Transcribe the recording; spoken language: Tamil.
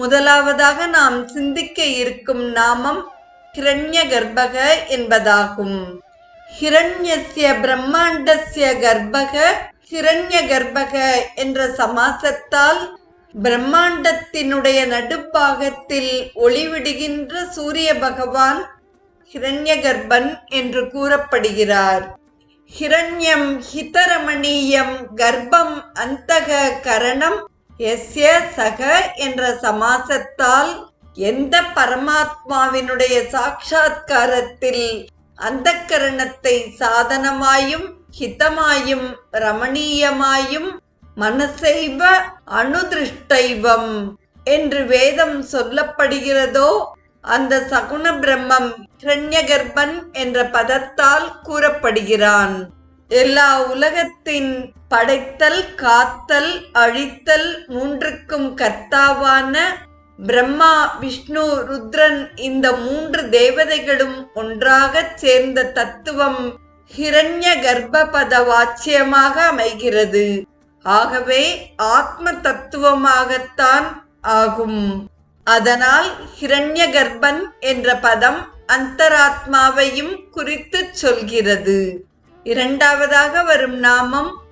முதலாவதாக நாம் சிந்திக்க இருக்கும் நாமம் ஹிரண்ய கர்ப்பக என்பதாகும். ஹிரண்யசிய பிரம்மாண்டசிய கர்ப்பக ஹிரண்ய கர்ப்பக என்ற சமாசத்தால் பிரம்மாண்டத்தினுடைய நடுப்பாகத்தில் ஒளிவிடுகின்ற சூரிய பகவான் ஹிரண்ய கர்ப்பன் என்று கூறப்படுகிறார். ஹிரண்யம் ஹிதரமணீயம் கர்ப்பம் அந்தக கரணம் எஸ்ய சக என்ற சமாசத்தால் எந்த பரமாத்மாவினுடைய சாட்சா்காரத்தில் அந்த கரணத்தை சாதனமாயும் ஹிதமாயும் ரமணீயமாயும் மனசைவ அணுதிருஷ்டைவம் என்று வேதம் சொல்லப்படுகிறதோ அந்த சகுண பிரம்மம் ஹிரண்யகர்பன் என்ற பதத்தால் கூறப்படுகிறான். எல்லா உலகத்தின் படைத்தல் காத்தல் அழித்தல் மூன்றுக்கும் கர்த்தாவான பிரம்மா விஷ்ணு ருத்ரன் இந்த மூன்று தேவதைகளும் ஒன்றாகச் சேர்ந்த தத்துவம் ஹிரண்ய கர்ப்பபத வாச்சியமாக அமைகிறது. ஆகவே ஆத்ம தத்துவமாகத்தான் ஆகும். அதனால் ஹிரண்ய கர்ப்பன் என்ற பதம் அந்தராத்மாவையும் குறித்து சொல்கிறது. இரண்டாவதாக வரும் நாமம்